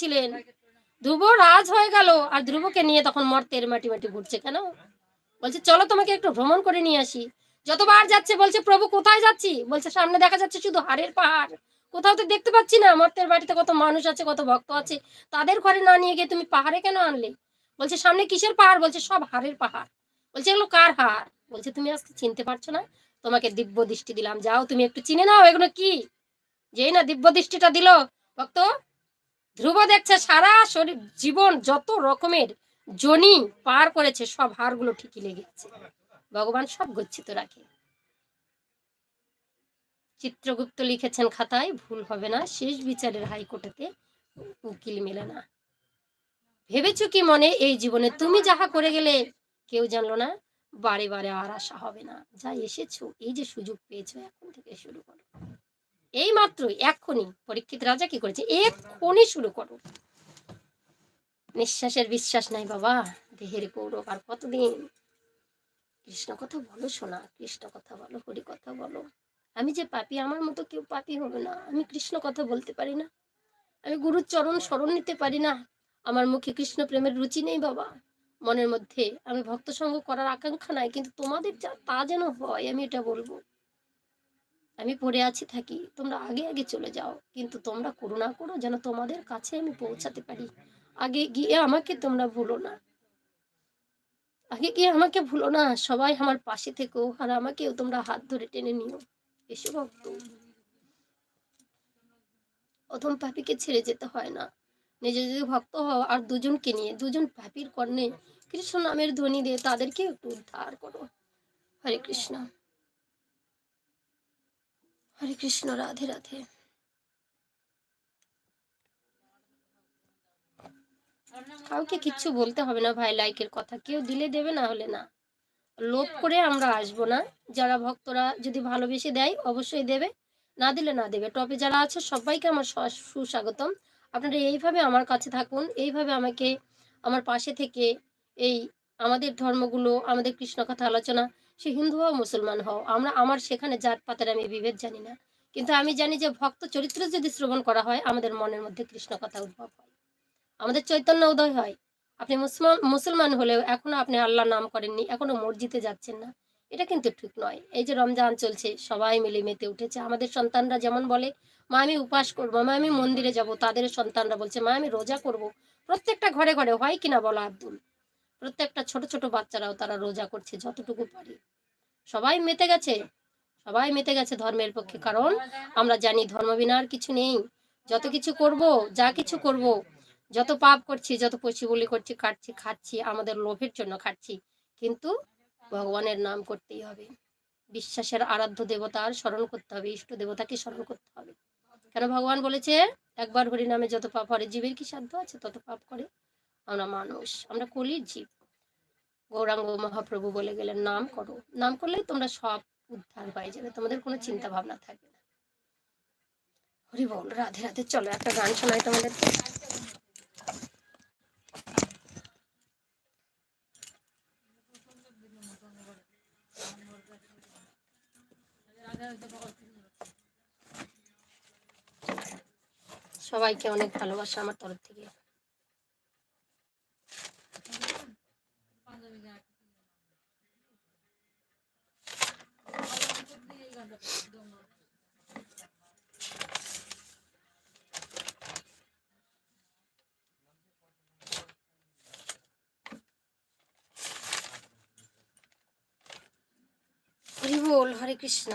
ছিলেন ধ্রুব রাজ হয়ে গেল আর ধ্রুবকে নিয়ে তখন মর্তের মাটি মাটি ঘুরছে কেন? বলছে, চলো তোমাকে একটু ভ্রমণ করে নিয়ে আসি। যতবার যাচ্ছে, বলছে, প্রভু, কোথায় যাচ্ছি? বলছে, সামনে দেখা যাচ্ছে শুধু হাড়ের পাহাড়। কোথাও তো দেখতে পাচ্ছি না মর্তের বাড়িতে কত মানুষ আছে, কত ভক্ত আছে। তাদের ঘরে না নিয়ে গিয়ে তুমি পাহাড়ে কেন আনলে? বলছে, সামনে কিসের পাহাড়? বলছে, সব হাড়ের পাহাড়। বলছে, এগুলো কার হাড়? বলছে, তুমি আজকে চিনতে পারছ না, তোমাকে দিব্য দৃষ্টি দিলাম। যাও, তুমি একটু চিনে নাও এগুলো কি? যেই না দিব্য দৃষ্টিটা দিল, ভক্ত ধ্রুব দেখছে সারা শরীর, জীবন যত রকমের জনি পার করেছে, সব হাড়গুলো ঠিকই লেগেছে। ভগবান সব গচ্ছিত রাখে। চিত্রগুপ্ত লিখেছেন খাতায়, ভুল হবে না, শেষ বিচারের হাইকোর্টেতে উকিল মেলে না। ভেবেছো কি মনে, এই জীবনে তুমি যাহা করে গেলে, কেউ জানলো না, বারে বারে আর আশা হবে না। যা এসেছ, এই যে সুযোগ পেয়েছ, এখন থেকে শুরু করো। এই মাত্রই এক্ষুনি পরীক্ষিত রাজা কি করেছে? এক্ষুনি শুরু করো। নিঃশ্বাসের বিশ্বাস নাই বাবা, দেহের গৌরব আর কতদিন? কৃষ্ণ কথা বলো শোনা কৃষ্ণ কথা বলো, হরি কথা বলো। আমি যে পাপি, আমার মতো কেউ পাপি হবে না। আমি কৃষ্ণ কথা বলতে পারি না। আমি গুরুর চরণ স্মরণ নিতে পারি না। আমার মুখে কৃষ্ণ প্রেমের রুচি নেই বাবা। মনের মধ্যে আমি ভক্ত সঙ্গ করার আকাঙ্ক্ষা নাই, কিন্তু তোমাদের যা, তা যেন হয়, আমি এটা বলব। আমি পড়ে আছি থাকি, তোমরা আগে আগে চলে যাও। কিন্তু তোমরা করুণা করো, যেন তোমাদের কাছে আমি পৌঁছাতে পারি। আগে গিয়ে আমাকে তোমরা ভুলো না। আগে গিয়ে আমাকে ভুলো না। সবাই আমার পাশে থেকো আর আমাকেও তোমরা হাত ধরে টেনে নিও। এসো ভক্ত। প্রথম পাপিকে ছেড়ে যেতে হয় না। নিজে যদি ভক্ত হও আর দুজনকে নিয়ে। দুজন পাপির কর্ণে কৃষ্ণ নামের ধ্বনি দিয়ে তাদেরকে একটু উদ্ধার করো। হরে কৃষ্ণ। হরে কৃষ্ণ, রাধে রাধে। কাউকে কিচ্ছু বলতে হবে না ভাই, লাইকের কথা। কেউ দিলে দেবে, না হলে না। লোভ করে আমরা আসব না। যারা ভক্তরা যদি ভালোবেসে দেয়, অবশ্যই দেবে। না দিলে না দেবে। টপে যারা আছে, সবাইকে আমার সুস্বাগতম। আপনারা এইভাবে আমার কাছে থাকুন, এইভাবে আমাকে, আমার পাশে থেকে এই আমাদের ধর্মগুলো, আমাদের কৃষ্ণ কথা আলোচনা, সে হিন্দু হও মুসলমান হও, আমরা আমার সেখানে জাত পাতের আমি বিভেদ জানি না। কিন্তু আমি জানি যে ভক্ত চরিত্র যদি শ্রবণ করা হয়, আমাদের মনের মধ্যে কৃষ্ণ কথা উদ্ভব হয়। আমাদের চৈতন্য উদয় হয়। আপনি মুসলমান মুসলমান হলেও এখনও আপনি আল্লাহ নাম করেননি, এখনও মসজিদে যাচ্ছেন না। এটা কিন্তু ঠিক নয়। এই যে রমজান চলছে, সবাই মিলে মেতে উঠেছে। আমাদের সন্তানরা যেমন বলে, মা, আমি উপাস করব, মা, আমি মন্দিরে যাব। তাদের সন্তানরা বলছে, মা, আমি রোজা করব। প্রত্যেকটা ঘরে ঘরে হয় কিনা বলো আব্দুল? প্রত্যেকটা ছোট ছোট বাচ্চারাও তারা রোজা করছে যতটুকু পারে। সবাই মেতে গেছে। সবাই মেতে গেছে ধর্মের পক্ষে। কারণ আমরা জানি ধর্ম বিনা আর কিছু নেই। যত কিছু করব, যা কিছু করব, যত পাপ করছি, যত পশি বলি করছি, কাটছি, খাচ্ছি, আমাদের লোভের জন্য খাচ্ছি কিন্তু ভগবানের নাম করতেই হবে। বিশ্বাসের আরাধ্য দেবতার স্মরণ করতে হবে, ইষ্ট দেবতাকে স্মরণ করতে হবে। কেন ভগবান বলেছে, একবার হরি নামে যত পাপ হরে জীবের কি সাধ্য আছে? তত পাপ করে। আমরা মানুষ, আমরা কলির জীব। গৌরাঙ্গ মহাপ্রভু বলে গেলেন, নাম করো। নাম করলে তোমরা সব উদ্ধার পাই যাবে, তোমাদের কোনো চিন্তা ভাবনা থাকবে না। হরি বল, রাধে রাধে, চলো একটা গান শোনাই তোমাদের। সবাইকে অনেক ভালোবাসা আমার তরফ থেকে। হরি বল হরে কৃষ্ণ।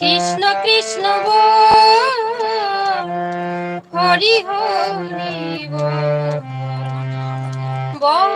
কৃষ্ণ কৃষ্ণ বল হরি হরি বল